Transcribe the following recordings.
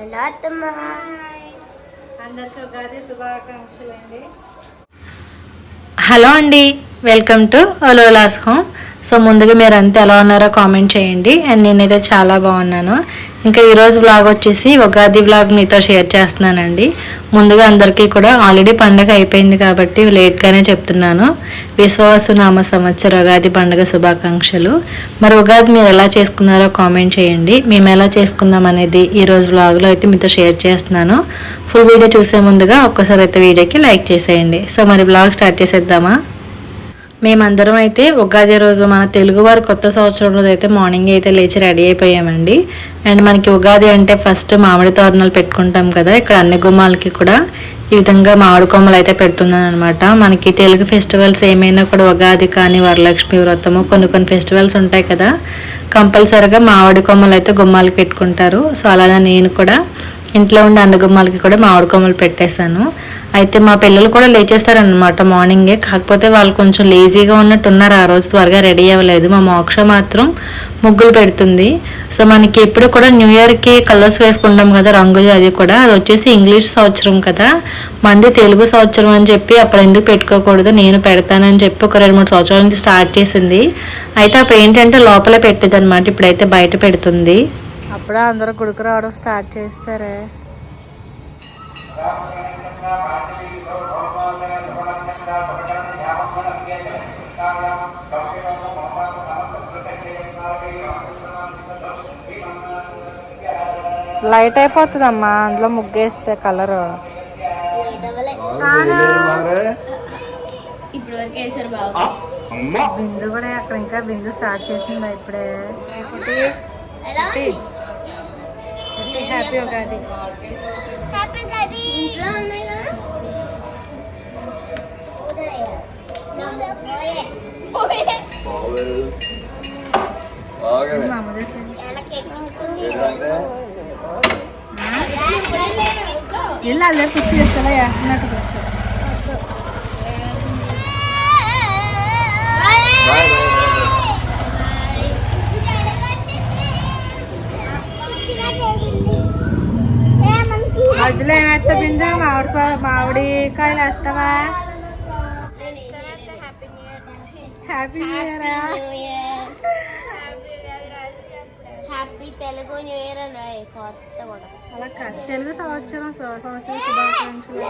Hello అత్తమ్మ. అందరికీ ఉగాది శుభాకాంక్షలు అండి హలో అండి welcome to Ololas home. So ముందుగా మీరు అంతా ఎలా ఉన్నారో కామెంట్ చేయండి. అండ్ నేనైతే చాలా బాగున్నాను. ఇంకా ఈరోజు వ్లాగ్ వచ్చేసి ఉగాది వ్లాగ్ మీతో షేర్ చేస్తున్నానండి. ముందుగా అందరికీ కూడా ఆల్రెడీ పండగ అయిపోయింది కాబట్టి లేట్గానే చెప్తున్నాను. విశ్వాసనామ సంవత్సర ఉగాది పండుగ శుభాకాంక్షలు. మరి ఉగాది మీరు ఎలా చేసుకున్నారో కామెంట్ చేయండి. మేము ఎలా చేసుకున్నాం అనేది ఈరోజు వ్లాగ్లో అయితే మీతో షేర్ చేస్తున్నాను. ఫుల్ వీడియో చూసే ముందుగా ఒక్కసారి అయితే వీడియోకి లైక్ చేసేయండి. సో మరి వ్లాగ్ స్టార్ట్ చేసేద్దామా? మేమందరం అయితే ఉగాది రోజు మన తెలుగు వారి కొత్త సంవత్సరం రోజు అయితే మార్నింగ్ అయితే లేచి రెడీ అయిపోయామండి. అండ్ మనకి ఉగాది అంటే ఫస్ట్ మామిడి తోరణాలు పెట్టుకుంటాం కదా ఇక్కడ అన్ని గుమ్మాలకి కూడా ఈ విధంగా మామిడి కొమ్మలు అయితే పెడుతున్నాను అనమాట మనకి తెలుగు ఫెస్టివల్స్ ఏమైనా కూడా ఉగాది కానీ వరలక్ష్మి వ్రతము కొన్ని కొన్ని ఫెస్టివల్స్ ఉంటాయి కదా కంపల్సరిగా మామిడి కొమ్మలు అయితే గుమ్మాలకి పెట్టుకుంటారు. సో అలానే నేను కూడా ఇంట్లో ఉండే అన్నగుమ్మాలకి కూడా మామిడి కొమ్మలు పెట్టేశాను. అయితే మా పిల్లలు కూడా లేచేస్తారనమాట మార్నింగే. కాకపోతే వాళ్ళు కొంచెం లేజీగా ఉన్నట్టు ఉన్నారు ఆ రోజు త్వరగా రెడీ అవ్వలేదు. మా మోక్ష మాత్రం ముగ్గులు పెడుతుంది. సో మనకి ఎప్పుడు కూడా న్యూ ఇయర్కి కలర్స్ వేసుకుంటాం కదా రంగులు అది కూడా. అది వచ్చేసి ఇంగ్లీష్ సంవత్సరం కదా. మంది తెలుగు సంవత్సరం అని చెప్పి అప్పుడు ఎందుకు పెట్టుకోకూడదు? నేను పెడతానని చెప్పి ఒక రెండు మూడు సంవత్సరాల నుంచి స్టార్ట్ చేసింది. అయితే అప్పుడు ఏంటంటే లోపలే పెట్టేది అనమాట ఇప్పుడైతే బయట పెడుతుంది. అప్పుడే అందరూ గుడికి రావడం స్టార్ట్ చేస్తారే. లైట్ అయిపోతుందమ్మా అందులో ముగ్గేస్తే కలర్. ఇప్పుడు వరకు వేసారు బాబు. బిందు కూడా అక్కడ ఇంకా బిందు స్టార్ట్ చేసింది ఇప్పుడే ఎలా హ్యాపీ ఉగాది హ్యాపీ గది ఇంట్లో ఉన్నాయి కదా ఉదయ్ మధ్యలో ఏమేస్తా బిందు మామిడి మామిడి కాయలు వేస్తావా happy new year happy Telugu new year అని అలా తెలుగు సంవత్సరం సంవత్సరం శుభాకాంక్షలు.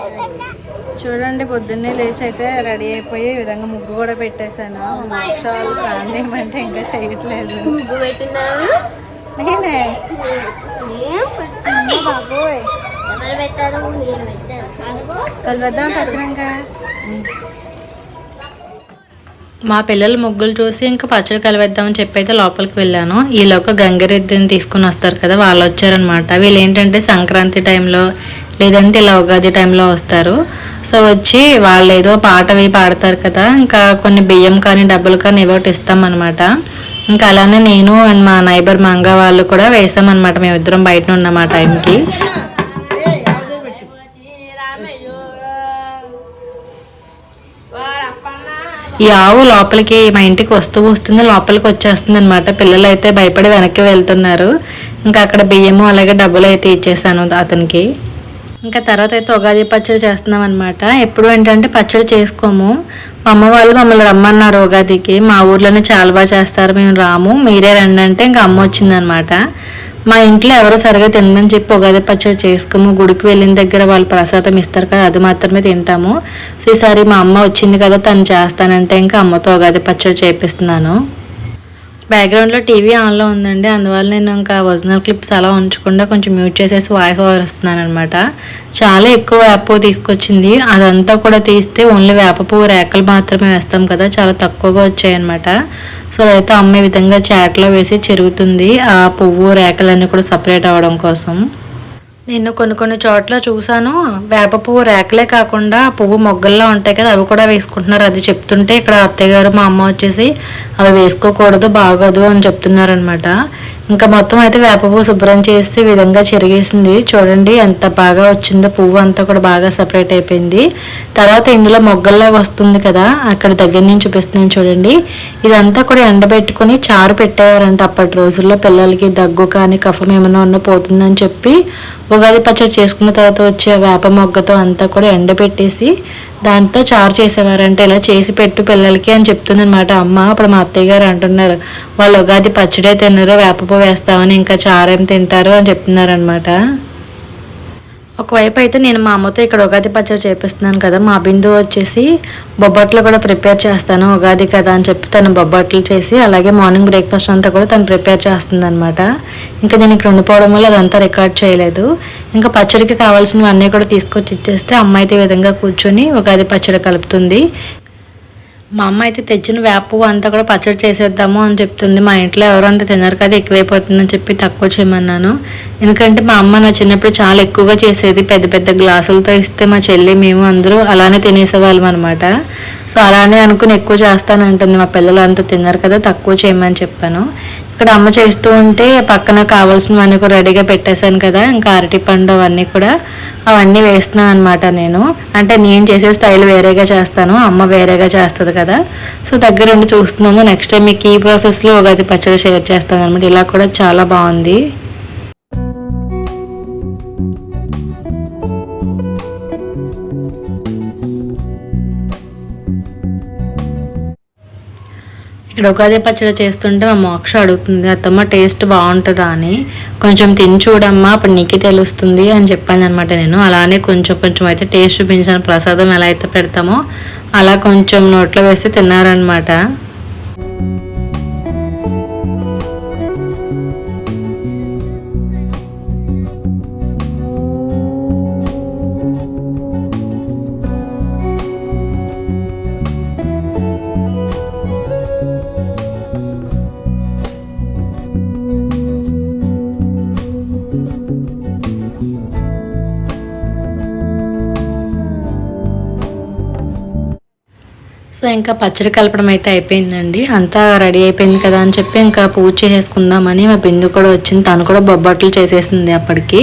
చూడండి పొద్దున్నే లేచి అయితే రెడీ అయిపోయి ఈ విధంగా ముగ్గు కూడా పెట్టేశాను. మోక్షాలు స్నానం చేయమంటే ఇంకా చేయట్లేదు. ముగ్గు పెట్టినారు నేనే? బాబోయ్. మా పిల్లలు ముగ్గులు చూసి ఇంకా పచ్చడి కలిపేద్దామని చెప్పి అయితే లోపలికి వెళ్ళాను. ఈలోక గంగిరెద్దుని తీసుకుని వస్తారు కదా వాళ్ళు వచ్చారనమాట వీళ్ళు ఏంటంటే సంక్రాంతి టైంలో లేదంటే ఇలా ఉగాది టైంలో వస్తారు. సో వచ్చి వాళ్ళు ఏదో పాటవి పాడతారు కదా ఇంకా కొన్ని బియ్యం కానీ డబ్బులు కానీ ఏవో ఒకటి ఇస్తామన్నమాట. ఇంకా అలానే నేను అండ్ మా నైబర్ మంగ వాళ్ళు కూడా వేసామన్నమాట. మేమిద్దరం బయట ఉన్నాం ఆ టైంకి. ఈ ఆవు లోపలికి మా ఇంటికి వస్తూ వస్తుంది లోపలికి వచ్చేస్తుంది అనమాట పిల్లలు అయితే భయపడి వెనక్కి వెళ్తున్నారు. ఇంకా అక్కడ బియ్యము అలాగే డబ్బులు అయితే ఇచ్చేసాను అతనికి. ఇంకా తర్వాత అయితే ఉగాది పచ్చడి చేస్తున్నాం అనమాట ఎప్పుడు ఏంటంటే పచ్చడి చేసుకోము. మా అమ్మ వాళ్ళు మమ్మల్ని రమ్మన్నారు ఉగాదికి. మా ఊర్లోనే చాలా బాగా చేస్తారు మేము రాము. మీరే రండి అంటే ఇంకా అమ్మ వచ్చిందనమాట మా ఇంట్లో ఎవరో సరిగా తినని చెప్పి ఉగాది పచ్చడి చేసుకోము. గుడికి వెళ్ళిన దగ్గర వాళ్ళు ప్రసాదం ఇస్తారు కదా అది మాత్రమే తింటాము. సో ఈసారి మా అమ్మ వచ్చింది కదా తను చేస్తానంటే ఇంకా అమ్మతో ఉగాది పచ్చడి చేపిస్తున్నాను. బ్యాక్గ్రౌండ్లో టీవీ ఆన్లో ఉందండి. అందువల్ల నేను ఇంకా ఒరిజినల్ క్లిప్స్ అలా ఉంచకుండా కొంచెం మ్యూట్ చేసేసి వాయిస్ ఓవర్ ఇస్తున్నాను అనమాట చాలా ఎక్కువ వేప తీసుకొచ్చింది. అదంతా కూడా తీస్తే ఓన్లీ వేప పువ్వు రేకలు మాత్రమే వేస్తాం కదా. చాలా తక్కువగా వచ్చాయన్నమాట. సో అదైతే అమ్మే విధంగా చాట్లో వేసి చెరుగుతుంది. ఆ పువ్వు రేకలన్నీ కూడా సపరేట్ అవ్వడం కోసం. నేను కొన్ని కొన్ని చోట్ల చూసాను వేప పువ్వు రేకలే కాకుండా పువ్వు మొగ్గల్లో ఉంటాయి కదా అవి కూడా వేసుకుంటున్నారు. అది చెప్తుంటే ఇక్కడ అత్తయ్య గారు మా అమ్మ వచ్చేసి అవి వేసుకోకూడదు బాగోదు అని చెప్తున్నారు అనమాట ఇంకా మొత్తం అయితే వేప పువ్వు శుభ్రం చేసి విధంగా చెరిగేసింది. చూడండి ఎంత బాగా వచ్చిందో పువ్వు అంతా కూడా బాగా సపరేట్ అయిపోయింది. తర్వాత ఇందులో మొగ్గల్లాగా వస్తుంది కదా అక్కడ దగ్గర నుంచి చూపిస్తున్నాను చూడండి. ఇదంతా కూడా ఎండబెట్టుకుని చారు పెట్టేవారంట అప్పటి రోజుల్లో పిల్లలకి దగ్గు కానీ కఫం ఏమైనా ఉన్నా పోతుందని చెప్పి ఉగాది పచ్చడి చేసుకున్న తర్వాత వచ్చే వేప మొగ్గతో అంతా కూడా ఎండబెట్టేసి దాంతో చారు చేసేవారంటే. ఇలా చేసి పెట్టు పిల్లలకి అని చెప్తుందనమాట అమ్మ అప్పుడు మా అత్తయ్య గారు అంటున్నారు వాళ్ళు ఉగాది పచ్చడే తినరు వేపపు వేస్తామని ఇంకా చారేం తింటారు అని చెప్తున్నారనమాట ఒకవైపు అయితే నేను మా అమ్మతో ఇక్కడ ఉగాది పచ్చడి చేపిస్తున్నాను కదా మా బిందు వచ్చేసి బొబ్బట్లు కూడా ప్రిపేర్ చేస్తాను ఉగాది కదా అని చెప్పి తను బొబ్బట్లు చేసి అలాగే మార్నింగ్ బ్రేక్ఫాస్ట్ అంతా కూడా తను ప్రిపేర్ చేస్తుంది అనమాట ఇంకా నేను ఇక్కడ ఉండిపోవడం వల్ల అదంతా రికార్డ్ చేయలేదు. ఇంకా పచ్చడికి కావాల్సినవన్నీ కూడా తీసుకొచ్చి ఇచ్చేస్తే అమ్మ అయితే విధంగా కూర్చొని ఉగాది పచ్చడి కలుపుతుంది. మా అమ్మ అయితే తెచ్చిన వేప అంతా కూడా పచ్చడి చేసేద్దాము అని చెప్తుంది. మా ఇంట్లో ఎవరంతా తినరు కదా ఎక్కువైపోతుందని చెప్పి తక్కువ చేయమన్నాను. ఎందుకంటే మా అమ్మ నా చిన్నప్పుడు చాలా ఎక్కువగా చేసేది. పెద్ద పెద్ద గ్లాసులతో ఇస్తే మా చెల్లి మేము అందరూ అలానే తినేసేవాళ్ళం అనమాట సో అలానే అనుకుని ఎక్కువ చేస్తానంటుంది. మా పిల్లలు అంత తిన్నారు కదా తక్కువ చేయమని చెప్పాను. ఇక్కడ అమ్మ చేస్తూ ఉంటే పక్కన కావాల్సినవన్నీ కూడా రెడీగా పెట్టేశాను కదా ఇంకా అరటిపండు అవన్నీ కూడా అవన్నీ వేస్తున్నాను అనమాట నేను. అంటే నేను చేసే స్టైల్ వేరేగా చేస్తాను అమ్మ వేరేగా చేస్తుంది కదా. సో దగ్గరుండి చూస్తున్నాను నెక్స్ట్ టైం మీకు ఈ ప్రాసెస్లో ఉగాది పచ్చడి షేర్ చేస్తాను అనమాట ఇలా కూడా చాలా బాగుంది. ఇక్కడ ఉగాది పచ్చడి చేస్తుంటే మా మోక్ష అడుగుతుంది అత్తమ్మ టేస్ట్ బాగుంటుందా అని. కొంచెం తిని చూడమ్మా అప్పుడు నీకే తెలుస్తుంది అని చెప్పాను అనమాట నేను. అలానే కొంచెం కొంచెం అయితే టేస్ట్ చూపించాను. ప్రసాదం ఎలా అయితే పెడతామో అలా కొంచెం నోట్లో వేస్తే తిన్నారనమాట ఇంకా పచ్చడి కలపడం అయితే అయిపోయిందండి. అంతా రెడీ అయిపోయింది కదా అని చెప్పి ఇంకా పూజ చేసేసుకుందామని మా బిందు కూడా వచ్చింది. తను కూడా బొబ్బట్లు చేసేసింది అప్పటికి.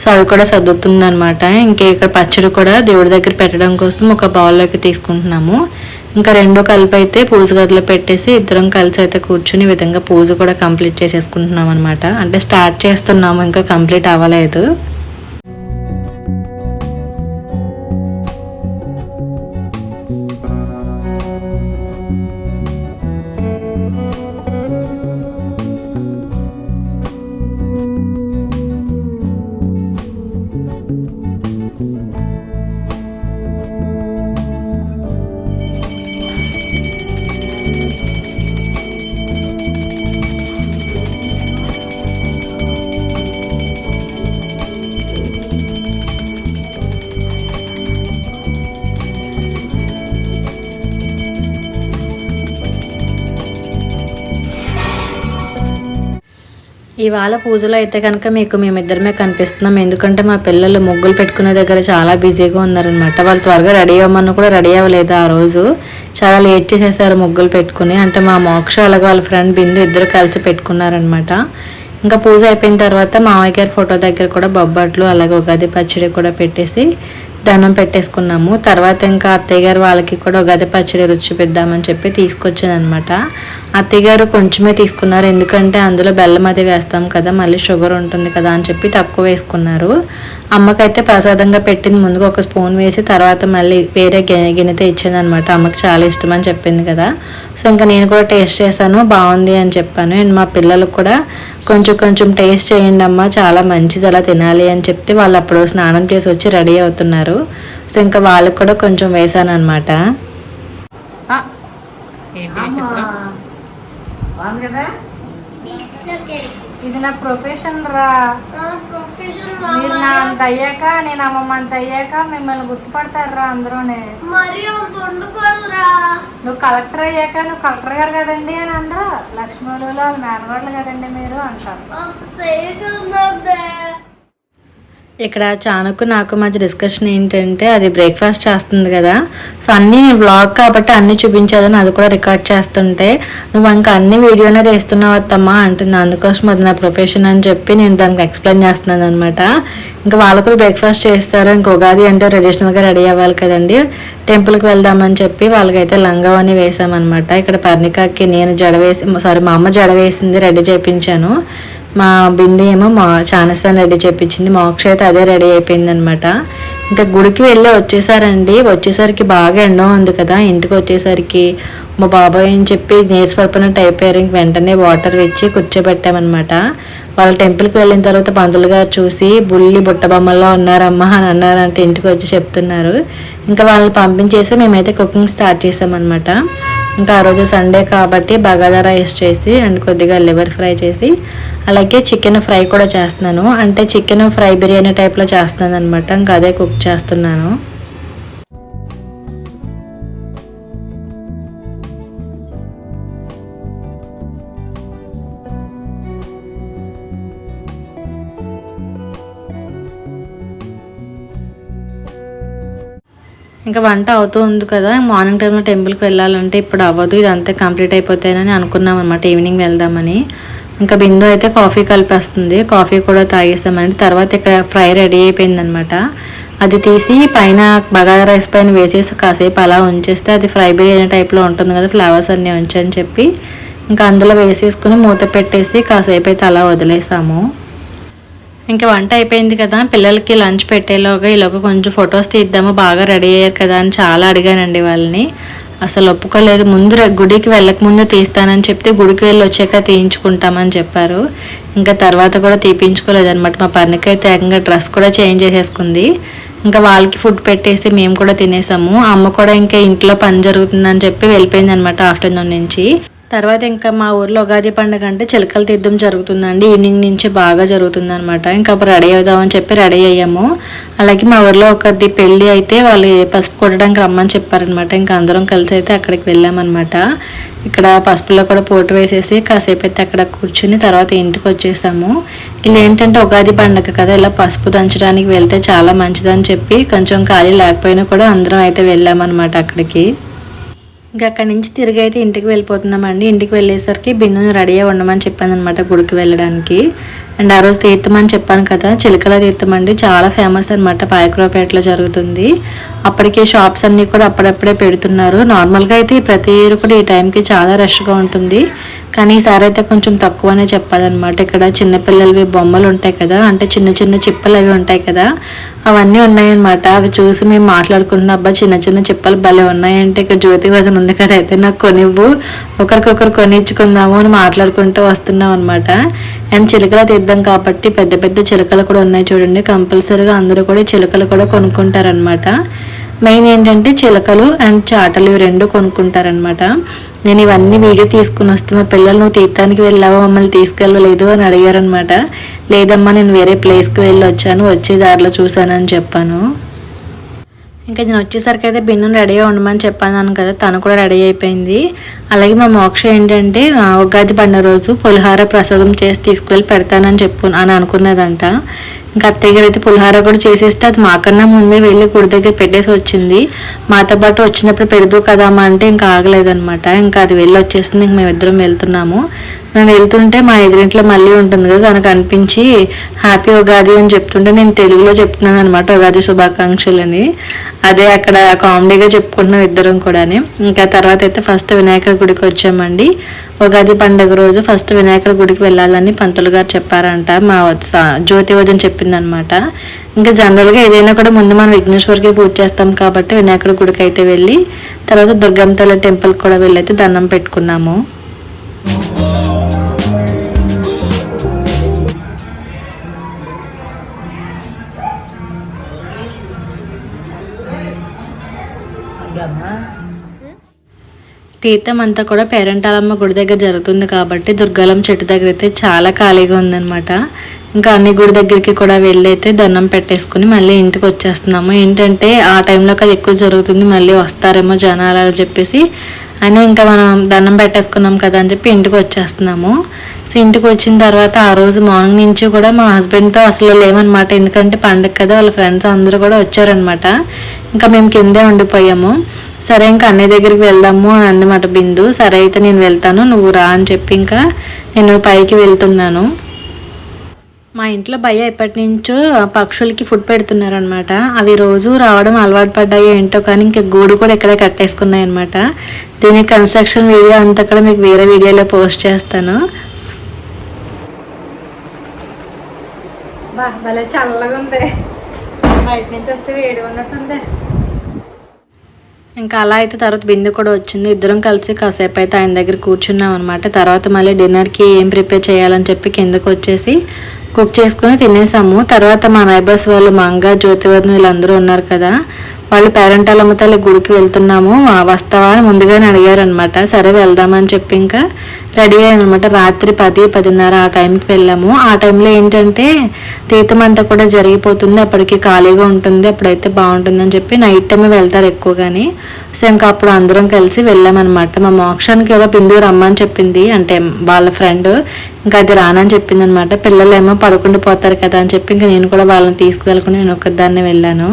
సో అవి కూడా సర్దుతుంది అనమాట ఇంకా ఇక్కడ పచ్చడి కూడా దేవుడి దగ్గర పెట్టడం కోసం ఒక బౌల్లోకి తీసుకుంటున్నాము. ఇంకా రెండు కలిపి అయితే పూజ గదిలో పెట్టేసి ఇద్దరం కలిసి అయితే కూర్చుని విధంగా పూజ కూడా కంప్లీట్ చేసేసుకుంటున్నాం అనమాట అంటే స్టార్ట్ చేస్తున్నాము ఇంకా కంప్లీట్ అవ్వలేదు. ఇవాళ పూజలో అయితే కనుక మీకు మేమిద్దరమే కనిపిస్తున్నాం. ఎందుకంటే మా పిల్లలు ముగ్గులు పెట్టుకునే దగ్గర చాలా బిజీగా ఉన్నారనమాట వాళ్ళు త్వరగా రెడీ అవ్వమన్నా కూడా రెడీ అవ్వలేదు ఆ రోజు. చాలా లేట్ చేసేసారు ముగ్గులు పెట్టుకుని. అంటే మా మోక్ష అలాగే వాళ్ళ ఫ్రెండ్ బిందు ఇద్దరు కలిసి పెట్టుకున్నారనమాట ఇంకా పూజ అయిపోయిన తర్వాత మామయ్య గారి ఫోటో దగ్గర కూడా బొబ్బట్లు అలాగే ఉగాది పచ్చడి కూడా పెట్టేసి దండం పెట్టేసుకున్నాము. తర్వాత ఇంకా అత్తయ్య గారు వాళ్ళకి కూడా ఉగాది పచ్చడి రుచి పెద్దామని చెప్పి తీసుకొచ్చాను అనమాట అత్తయ్య గారు కొంచెమే తీసుకున్నారు. ఎందుకంటే అందులో బెల్లం అది వేస్తాం కదా మళ్ళీ షుగర్ ఉంటుంది కదా అని చెప్పి తక్కువ వేసుకున్నారు. అమ్మకైతే ప్రసాదంగా పెట్టింది. ముందుగా ఒక స్పూన్ వేసి తర్వాత మళ్ళీ వేరే గిన్నె గిన్నెతో ఇచ్చింది అనమాట అమ్మకి చాలా ఇష్టం అని చెప్పింది కదా. సో ఇంకా నేను కూడా టేస్ట్ చేశాను. బాగుంది అని చెప్పాను. అండ్ మా పిల్లలకు కూడా కొంచెం కొంచెం టేస్ట్ చేయండి అమ్మ. చాలా మంచిది అలా తినాలి అని చెప్తే వాళ్ళు అప్పుడు స్నానం చేసి వచ్చి రెడీ అవుతున్నారు. సో ఇంకా వాళ్ళకి కూడా కొంచెం వేసాను అనమాట బాగుంది కదా? ఇది నా ప్రొఫెషన్ రా. మీరు నా అంత అయ్యాక నేను అమ్మమ్మ అంత అయ్యాక మిమ్మల్ని గుర్తుపడతారు రా అందరూనే నువ్వు కలెక్టర్ అయ్యాక నువ్వు కలెక్టర్ గారు కదండి అని అందరూ? లక్ష్మీలో వాళ్ళ మేనవాళ్ళు కదండి మీరు అంటారు. ఇక్కడ చానుకు నాకు మధ్య డిస్కషన్ ఏంటంటే అది బ్రేక్ఫాస్ట్ చేస్తుంది కదా. సో అన్నీ నేను వ్లాగ్ కాబట్టి అన్నీ చూపించేదని అది కూడా రికార్డ్ చేస్తుంటే నువ్వు ఇంకా అన్ని వీడియోనే తీస్తున్నావు అత్తమ్మా అంటుంది. అందుకోసం అది నా ప్రొఫెషన్ అని చెప్పి నేను దానికి ఎక్స్ప్లెయిన్ చేస్తున్నాను అనమాట ఇంకా వాళ్ళు కూడా బ్రేక్ఫాస్ట్ చేస్తారు. ఇంకా ఉగాది అంటే ట్రెడిషనల్గా రెడీ అవ్వాలి కదండి. టెంపుల్కి వెళ్దామని చెప్పి వాళ్ళకైతే లంగావని వేసామన్నమాట ఇక్కడ పర్ణికాకి నేను జడ వేసి సారీ మా అమ్మ జడ వేసింది రెడీ చేయించాను మా బింది ఏమో మా చానస్థాన్ రెడీ చేయించింది మోక్ష అయితే అదే రెడీ అయిపోయింది అనమాట ఇంకా గుడికి వెళ్ళి వచ్చేసారండి. వచ్చేసరికి బాగా ఎండ ఉంది కదా ఇంటికి వచ్చేసరికి. మా బాబాయ్ అని చెప్పి నీరస పడిపోయినట్టు అయిపోయారు ఇంక వెంటనే వాటర్ ఇచ్చి కూర్చోబెట్టామన్నమాట. వాళ్ళ టెంపుల్కి వెళ్ళిన తర్వాత పంతులు గారు చూసి బుల్లి బుట్ట బొమ్మల్లో ఉన్నారమ్మా అని అన్నారంటే ఇంటికి వచ్చి చెప్తున్నారు. ఇంకా వాళ్ళని పంపించేసి మేమైతే కుకింగ్ స్టార్ట్ చేసామన్నమాట. ఇంకా ఆ రోజు సండే కాబట్టి బగాదా రైస్ చేసి అండ్ కొద్దిగా లివర్ ఫ్రై చేసి అలాగే చికెన్ ఫ్రై కూడా చేస్తున్నాను. అంటే చికెన్ ఫ్రై బిర్యానీ టైప్లో చేస్తున్నాను అనమాట ఇంకా అదే కుక్ చేస్తున్నాను. ఇంకా వంట అవుతూ ఉంది కదా మార్నింగ్ టైంలో టెంపుల్కి వెళ్ళాలంటే ఇప్పుడు అవ్వదు ఇదంతా కంప్లీట్ అయిపోతాయని అనుకున్నాం అనమాట ఈవినింగ్ వెళ్దామని. ఇంకా బిందు అయితే కాఫీ కలిపేస్తుంది కాఫీ కూడా తాగేస్తామంటే తర్వాత ఇక్కడ ఫ్రై రెడీ అయిపోయిందనమాట అది తీసి పైన బగారా రైస్ పైన వేసేసి కాసేపు అలా ఉంచేస్తే అది ఫ్రై బిర్యానీ టైప్లో ఉంటుంది కదా ఫ్లవర్స్ అన్నీ ఉంచని చెప్పి. ఇంకా అందులో వేసేసుకుని మూత పెట్టేసి కాసేపు అయితే అలా వదిలేసాము. ఇంకా వంట అయిపోయింది కదా పిల్లలకి లంచ్ పెట్టేలోగా ఇలాగ కొంచెం ఫొటోస్ తీద్దాము బాగా రెడీ అయ్యారు కదా అని చాలా అడిగానండి వాళ్ళని. అసలు ఒప్పుకోలేదు ముందు గుడికి వెళ్ళక ముందు తీస్తానని చెప్తే గుడికి వెళ్ళి వచ్చాక తీయించుకుంటామని చెప్పారు. ఇంకా తర్వాత కూడా తీపించుకోలేదు అనమాట మా పర్ణకైతే ఏకంగా డ్రెస్ కూడా చేంజ్ చేసేసుకుంది. ఇంకా వాళ్ళకి ఫుడ్ పెట్టేసి మేము కూడా తినేసాము. అమ్మ కూడా ఇంకా ఇంట్లో పని జరుగుతుందని చెప్పి వెళ్ళిపోయింది అనమాట ఆఫ్టర్నూన్ నుంచి. తర్వాత ఇంకా మా ఊర్లో ఉగాది పండుగ అంటే చిలకల తీర్థం జరుగుతుందండి. ఈవినింగ్ నుంచి బాగా జరుగుతుంది అనమాట ఇంకా అప్పుడు రెడీ అవుదామని చెప్పి రెడీ అయ్యాము. అలాగే మా ఊర్లో ఒకరిది పెళ్ళి అయితే వాళ్ళు పసుపు కొట్టడానికి రమ్మని చెప్పారనమాట ఇంకా అందరం కలిసి అయితే అక్కడికి వెళ్ళామన్నమాట. ఇక్కడ పసుపులో కూడా పోటు వేసేసి కాసేపు అయితే అక్కడ కూర్చుని తర్వాత ఇంటికి వచ్చేసాము. ఇలా ఏంటంటే ఉగాది పండుగ కదా ఇలా పసుపు దంచడానికి వెళ్తే చాలా మంచిదని చెప్పి కొంచెం ఖాళీ లేకపోయినా కూడా అందరం అయితే వెళ్ళామన్నమాట అక్కడికి. ఇంకా అక్కడి నుంచి తిరిగి అయితే ఇంటికి వెళ్ళిపోతున్నామండి. ఇంటికి వెళ్ళేసరికి బిందుని రెడీ అయ్యి ఉండమని చెప్పాను అనమాట గుడికి వెళ్ళడానికి. అండ్ ఆ రోజు తీర్థమని చెప్పాను కదా చిలకల తీర్థం అండి. చాలా ఫేమస్ అనమాట పాయకురాపేటలో జరుగుతుంది. అప్పటికే షాప్స్ అన్నీ కూడా అప్పుడప్పుడే పెడుతున్నారు. నార్మల్గా అయితే ప్రతి ఇయర్ కూడా ఈ టైంకి చాలా రష్గా ఉంటుంది. కానీ ఈసారి అయితే కొంచెం తక్కువనే చెప్పాలన్నమాట. ఇక్కడ చిన్నపిల్లలవి బొమ్మలు ఉంటాయి కదా అంటే చిన్న చిన్న చిప్పలు అవి ఉంటాయి కదా అవన్నీ ఉన్నాయన్నమాట. అవి చూసి మేము మాట్లాడుకుంటున్న అబ్బా చిన్న చిన్న చిప్పలు భలే ఉన్నాయంటే ఇక్కడ జ్యోతి వదన ఉంది కదా అయితే నాకు కొనివ్వు. ఒకరికొకరు కొనిచ్చుకుందాము అని మాట్లాడుకుంటూ వస్తున్నాం అనమాట అండ్ చిలకల తీద్దాం కాబట్టి పెద్ద పెద్ద చిలకలు కూడా ఉన్నాయి చూడండి. కంపల్సరీగా అందరూ కూడా చిలుకలు చిలకలు కూడా కొనుక్కుంటారనమాట మెయిన్ ఏంటంటే చిలకలు అండ్ చాటలు ఇవి రెండు కొనుక్కుంటారనమాట నేను ఇవన్నీ వీడియో తీసుకుని వస్తే మా పిల్లలు నువ్వు తీర్థానికి వెళ్ళావా? మమ్మల్ని తీసుకెళ్ళలేదు అని అడిగారనమాట లేదమ్మా నేను వేరే ప్లేస్కి వెళ్ళి వచ్చాను వచ్చే దారిలో చూశానని చెప్పాను. ఇంకా నేను వచ్చేసరికి అయితే బిన్ను రెడీ ఉండమని చెప్పాను కదా తను కూడా రెడీ అయిపోయింది. అలాగే మా మోక్ష ఏంటంటే ఉగాది పండుగ రోజు పులిహార ప్రసాదం చేసి తీసుకువెళ్ళి పెడతానని చెప్పు అని అనుకున్నదంట. ఇంకా అత్తయ్య గారు అయితే పులిహార కూడా చేసేస్తే అది మాకన్నా ముందే వెళ్ళి గుడి దగ్గర పెట్టేసి వచ్చింది. మాతో పాటు వచ్చినప్పుడు పెడదు కదమ్మా అంటే ఇంకా ఆగలేదనమాట ఇంకా అది వెళ్ళి వచ్చేసింది ఇంక మేమిద్దరం వెళ్తున్నాము. మేము వెళ్తుంటే మా ఎదురింట్లో మళ్ళీ ఉంటుంది కదా తనకు అనిపించి హ్యాపీ ఉగాది అని చెప్తుంటే నేను తెలుగులో చెప్తున్నాను అనమాట ఉగాది శుభాకాంక్షలని. అదే అక్కడ కామెడీగా చెప్పుకుంటున్నాం ఇద్దరం కూడా ఇంకా తర్వాత అయితే ఫస్ట్ వినాయకుడి గుడికి వచ్చామండి. ఉగాది పండుగ రోజు ఫస్ట్ వినాయకుడి గుడికి వెళ్ళాలని పంతులు గారు చెప్పారంట. మా జ్యోతి వదిన చెప్పిందనమాట. ఇంకా జనరల్గా ఏదైనా కూడా ముందు మనం విఘ్నేశ్వరికి పూజ చేస్తాం కాబట్టి వినాయకుడి గుడికి అయితే వెళ్ళి తర్వాత దుర్గమ్మ తల్లి టెంపుల్కి కూడా వెళ్ళి అయితే దండం పెట్టుకున్నాము. తీర్థం అంతా కూడా పేరంటాలమ్మ గుడి దగ్గర జరుగుతుంది కాబట్టి దుర్గాలం చెట్టు దగ్గర అయితే చాలా ఖాళీగా ఉందన్నమాట. ఇంకా అన్ని గుడి దగ్గరికి కూడా వెళ్ళి అయితే దండం పెట్టేసుకుని మళ్ళీ ఇంటికి వచ్చేస్తున్నాము. ఏంటంటే ఆ టైంలో కదా ఎక్కువ జరుగుతుంది మళ్ళీ వస్తారేమో జనాలు అని చెప్పేసి. అని ఇంకా మనం దండం పెట్టేసుకున్నాం కదా అని చెప్పి ఇంటికి వచ్చేస్తున్నాము. సో ఇంటికి వచ్చిన తర్వాత ఆ రోజు మార్నింగ్ నుంచి కూడా మా హస్బెండ్తో అసలు లేమనమాట ఎందుకంటే పండగ కదా వాళ్ళ ఫ్రెండ్స్ అందరూ కూడా వచ్చారనమాట ఇంకా మేము కిందే ఉండిపోయాము. సరే ఇంకా అన్నయ్య దగ్గరికి వెళ్దాము అని అన్నమాట బిందు. సరే అయితే నేను వెళ్తాను. నువ్వు రా అని చెప్పి ఇంకా నేను పైకి వెళ్తున్నాను. మా ఇంట్లో భయ ఎప్పటి నుంచో పక్షులకి ఫుడ్ పెడుతున్నారనమాట అవి రోజు రావడం అలవాటు పడ్డాయి ఏంటో కానీ ఇంకా గూడు కూడా ఇక్కడే కట్టేసుకున్నాయి అనమాట దీని కన్స్ట్రక్షన్ వీడియో అంతా కూడా మీకు వేరే వీడియోలో పోస్ట్ చేస్తాను. భలే చల్లగా ఉంది బయట నుంచి వస్తే వేడిగా ఉన్నట్టుంది ఇంకా అలా అయితే తర్వాత బిందు కూడా వచ్చింది. ఇద్దరం కలిసి కాసేపు అయితే ఆయన దగ్గర కూర్చున్నాం అనమాట తర్వాత మళ్ళీ డిన్నర్కి ఏం ప్రిపేర్ చేయాలని చెప్పి కిందకు వచ్చేసి కుక్ చేసుకుని తినేసాము. తర్వాత మా నైబర్స్ వాళ్ళు మంగ జ్యోతివర్ధన్ వీళ్ళందరూ ఉన్నారు కదా వాళ్ళు పేరెంటాల తల్లి గుడికి వెళ్తున్నాము. వస్తావా అని ముందుగానే అడిగారు అనమాట సరే వెళ్దామని చెప్పి ఇంకా రెడీ అయ్యానమాట రాత్రి పది పదిన్నర ఆ టైంకి వెళ్ళాము. ఆ టైంలో ఏంటంటే తీర్థం అంతా కూడా జరిగిపోతుంది. అప్పటికి ఖాళీగా ఉంటుంది. అప్పుడైతే బాగుంటుందని చెప్పి నైట్ టైమే వెళ్తారు ఎక్కువగాని. సో ఇంకా అప్పుడు అందరం కలిసి వెళ్ళామన్నమాట. మా మోక్షానికి ఎవరో బిందు రమ్మని చెప్పింది. అంటే వాళ్ళ ఫ్రెండ్ ఇంకా అది రానని చెప్పింది అనమాట పిల్లలు ఏమో పడుకుండా పోతారు కదా అని చెప్పి ఇంకా నేను కూడా వాళ్ళని తీసుకువెళ్ళకుండా నేను ఒక్కదాన్నే వెళ్ళాను.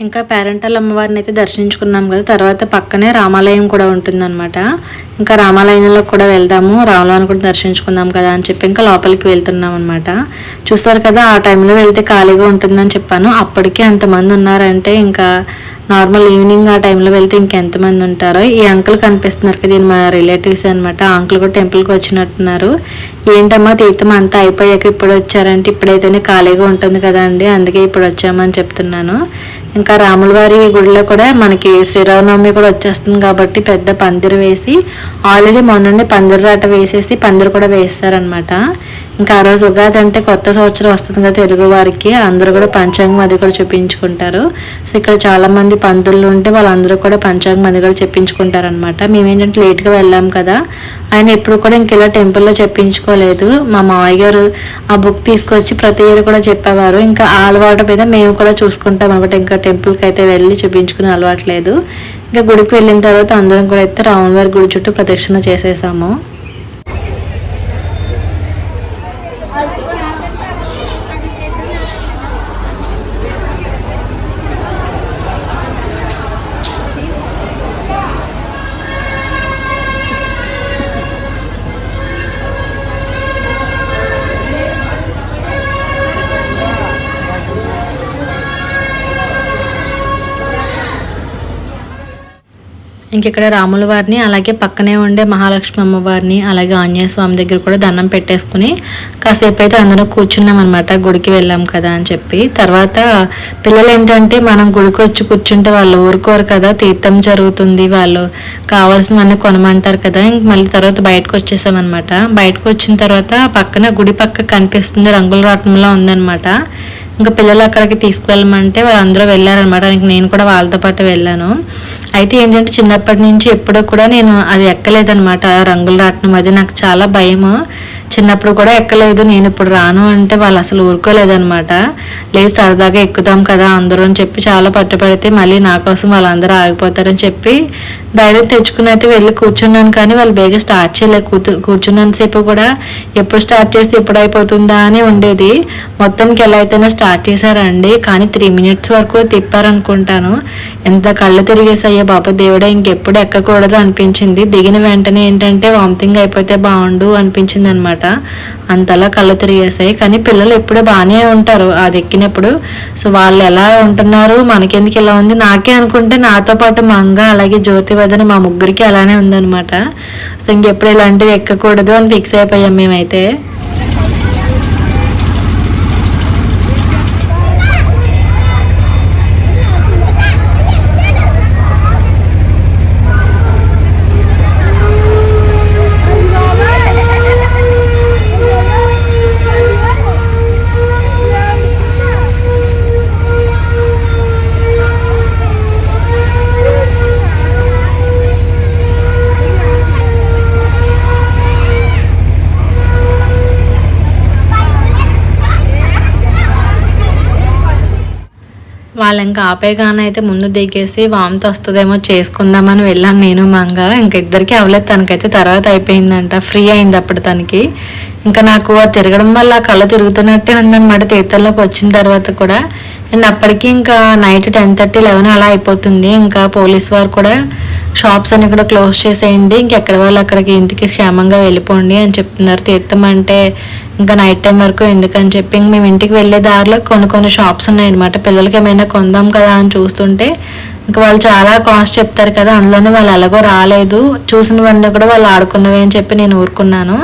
ఇంకా పేరెంటల్ అమ్మవారిని అయితే దర్శించుకున్నాం కదా తర్వాత పక్కనే రామాలయం కూడా ఉంటుందన్నమాట. ఇంకా రామాలయంలో కూడా వెళ్దాము రాములను కూడా దర్శించుకుందాం కదా అని చెప్పి ఇంకా లోపలికి వెళ్తున్నాం అనమాట చూసారు కదా ఆ టైంలో వెళ్తే ఖాళీగా ఉంటుందని చెప్పాను. అప్పటికే అంతమంది ఉన్నారంటే ఇంకా నార్మల్ ఈవినింగ్ ఆ టైంలో వెళ్తే ఇంకెంతమంది ఉంటారో ఈ అంకుల్ కనిపిస్తున్నారు కదా మా రిలేటివ్స్ అనమాట ఆ అంకుల్ కూడా టెంపుల్కి వచ్చినట్టున్నారు. ఏంటమ్మా తీర్థం అంతా అయిపోయాక ఇప్పుడు వచ్చారంటే ఇప్పుడైతేనే ఖాళీగా ఉంటుంది కదా అండి అందుకే ఇప్పుడు వచ్చామని చెప్తున్నాను. ఇంకా రాముల వారి గుడిలో కూడా మనకి శ్రీరామనవమి కూడా వచ్చేస్తుంది కాబట్టి పెద్ద పందిరి వేసి ఆల్రెడీ మొన్ననే పందిరి రాట వేసేసి పందిరి కూడా వేస్తారనమాట ఇంకా ఆ రోజు ఉగాది అంటే కొత్త సంవత్సరం వస్తుంది కదా తెలుగు వారికి అందరూ కూడా పంచాంగం అది కూడా చూపించుకుంటారు. సో ఇక్కడ చాలామంది పంతులు ఉంటే వాళ్ళందరూ కూడా పంచాంగం అది కూడా చెప్పించుకుంటారు అనమాట మేమేంటంటే లేట్గా వెళ్ళాం కదా ఆయన ఎప్పుడు కూడా ఇంక ఇలా టెంపుల్లో చెప్పించుకోలేదు. మా మావయ్య గారు ఆ బుక్ తీసుకొచ్చి ప్రతి ఇయర్ కూడా చెప్పేవారు. ఇంకా అలవాటు మీద మేము కూడా చూసుకుంటాం అనమాట ఇంకా టెంపుల్కి అయితే వెళ్ళి చూపించుకునే అలవాటు లేదు. ఇంకా గుడికి వెళ్ళిన తర్వాత అందరం కూడా అయితే రాముల వారి గుడి చుట్టూ ప్రదక్షిణ చేసేసాము. ఇక్కడ రాముల వారిని అలాగే పక్కనే ఉండే మహాలక్ష్మి అమ్మవారిని అలాగే ఆంజనేయ స్వామి దగ్గర కూడా దండం పెట్టేసుకుని కాసేపు అయితే అందరం కూర్చున్నాం అనమాట గుడికి వెళ్ళాం కదా అని చెప్పి. తర్వాత పిల్లలు ఏంటంటే మనం గుడికి వచ్చి కూర్చుంటే వాళ్ళు ఊరుకోరు కదా తీర్థం జరుగుతుంది వాళ్ళు కావాల్సినవన్నీ కొనమంటారు కదా ఇంక మళ్ళీ తర్వాత బయటకు వచ్చేసామన్నమాట. బయటకు వచ్చిన తర్వాత పక్కన గుడి పక్క కనిపిస్తుంది రంగుల రాటంలా ఉందన్నమాట. ఇంకా పిల్లలు అక్కడికి తీసుకువెళ్ళమంటే వాళ్ళందరూ వెళ్ళారనమాట. నేను కూడా వాళ్ళతో పాటు వెళ్ళాను. అయితే ఏంటంటే చిన్నప్పటి నుంచి ఎప్పుడూ కూడా నేను అది ఎక్కలేదనమాట. రంగులు రాటం అది నాకు చాలా భయము. చిన్నప్పుడు కూడా ఎక్కలేదు నేను ఇప్పుడు రాను అంటే వాళ్ళు అసలు ఊరుకోలేదనమాట. లేదు సరదాగా ఎక్కుదాం కదా అందరూ అని చెప్పి చాలా పట్టుపడితే మళ్ళీ నా కోసం వాళ్ళందరూ ఆగిపోతారని చెప్పి ధైర్యం తెచ్చుకుని అయితే వెళ్ళి కూర్చున్నాను. కానీ వాళ్ళు బేగా స్టార్ట్ చేయలేదు. కూతు కూర్చున్నంతసేపు కూడా ఎప్పుడు స్టార్ట్ చేస్తే ఎప్పుడు అయిపోతుందా అని ఉండేది. మొత్తానికి ఎలా అయితేనే స్టార్ట్ చేశారండి. కానీ త్రీ మినిట్స్ వరకు తిప్పారనుకుంటాను. ఎంత కళ్ళు తిరిగేసాయో బాబా దేవుడే ఇంకెప్పుడు ఎక్కకూడదు అనిపించింది. దిగిన వెంటనే ఏంటంటే వామిటింగ్ అయిపోతే బాగుండు అనిపించింది అనమాట అంతలా కళ్ళు తిరిగేసాయి కానీ పిల్లలు ఎప్పుడు బాగానే ఉంటారు. అది ఎక్కినప్పుడు. సో వాళ్ళు ఎలా ఉంటున్నారు? మనకెందుకు ఇలా ఉంది? నాకే అనుకుంటే నాతో పాటు మంగ అలాగే జ్యోతి వదన మా ముగ్గురికి అలానే ఉందనమాట. సో ఇంకెప్పుడు ఇలాంటివి ఎక్కకూడదు అని ఫిక్స్ అయిపోయాం మేమైతే. వాళ్ళు ఇంకా ఆపేగానే అయితే ముందు దిగేసి వామిత వస్తుందేమో చేసుకుందామని వెళ్ళాను నేను మంగ. ఇంక ఇద్దరికి అవ్వలేదు తనకైతే. తర్వాత అయిపోయిందంట. ఫ్రీ అయింది అప్పుడు తనకి. ఇంకా నాకు ఆ తిరగడం వల్ల కళ్ళు తిరుగుతున్నట్టే ఉందన్నమాట. తీర్థంలోకి వచ్చిన తర్వాత కూడా. అండ్ అప్పటికి ఇంకా నైట్ టెన్ థర్టీ లెవెన్ అలా అయిపోతుంది. ఇంకా పోలీస్ వారు కూడా షాప్స్ అన్ని కూడా క్లోజ్ చేసేయండి. ఇంకెక్కడ వాళ్ళు అక్కడికి ఇంటికి క్షేమంగా వెళ్ళిపోండి అని చెప్తున్నారు. తీర్థం అంటే ఇంకా నైట్ టైం వరకు ఎందుకని చెప్పి ఇంక మేము ఇంటికి వెళ్ళే దారిలో కొన్ని కొన్ని షాప్స్ ఉన్నాయన్నమాట. పిల్లలకి ఏమైనా కొందాం కదా అని చూస్తుంటే ఇంకా వాళ్ళు చాలా కాస్ట్ చెప్తారు కదా అందులోనే వాళ్ళు ఎలాగో రాలేదు. చూసినవన్నీ కూడా వాళ్ళు ఆడుకున్నవి అని చెప్పి నేను ఊరుకున్నాను.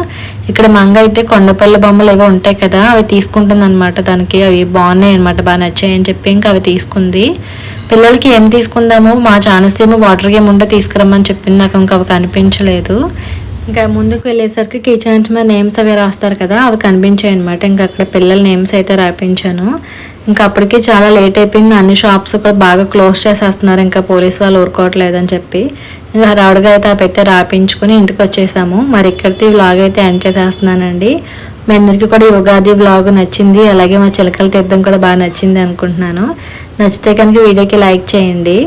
ఇక్కడ మంగ అయితే కొండపల్లి బొమ్మలు ఏవో ఉంటాయి కదా అవి తీసుకుంటుంది అనమాట దానికి అవి బాగున్నాయి అనమాట బాగా నచ్చాయి అని చెప్పి ఇంకా అవి తీసుకుంది. పిల్లలకి ఏం తీసుకుందాము? మా ఛానల్స్ ఏమో వాటర్ గేమ్ ఉంటే తీసుకురమ్మని చెప్పింది. నాకు ఇంకా అవి కనిపించలేదు. ఇంకా ముందుకు వెళ్ళేసరికి కిచెన్స్ మీద నేమ్స్ అవి రాస్తారు కదా అవి కనిపించాయి అనమాట ఇంకా అక్కడ పిల్లల నేమ్స్ అయితే రాయించాను ఇంకా అప్పటికే చాలా లేట్ అయిపోయింది. అన్ని షాప్స్ కూడా బాగా క్లోజ్ చేసేస్తున్నారు. ఇంకా పోలీస్ వాళ్ళు ఊరుకోవట్లేదు అని చెప్పి. ఇంకా రౌడ్గా అయితే అవి అయితే రాపించుకుని ఇంటికి వచ్చేసాము. మరి ఇక్కడితో వ్లాగ్ అయితే ఎండ్ చేసేస్తున్నానండి. మీ అందరికీ కూడా యుగాది వ్లాగ్ నచ్చింది. అలాగే మా చిలకల తీర్థం కూడా బాగా నచ్చింది అనుకుంటున్నాను. నచ్చితే కనుక వీడియోకి లైక్ చేయండి.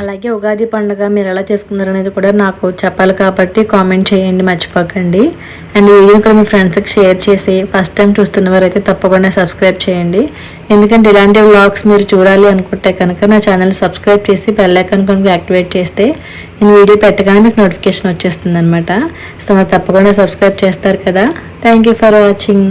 అలాగే ఉగాది పండుగ మీరు ఎలా చేసుకున్నారు అనేది కూడా నాకు చెప్పాలి కాబట్టి కామెంట్ చేయండి మర్చిపోకండి. అండ్ వీడియో కూడా మీ ఫ్రెండ్స్కి షేర్ చేసి ఫస్ట్ టైం చూస్తున్న వారైతే తప్పకుండా సబ్స్క్రైబ్ చేయండి. ఎందుకంటే ఇలాంటి వ్లాగ్స్ మీరు చూడాలి అనుకుంటే కనుక నా ఛానల్ సబ్స్క్రైబ్ చేసి బెల్ ఐకాన్ కనుక యాక్టివేట్ చేస్తే నేను వీడియో పెట్టగానే మీకు నోటిఫికేషన్ వచ్చేస్తుంది అనమాట సో మరి తప్పకుండా సబ్స్క్రైబ్ చేస్తారు కదా. Thank you for watching.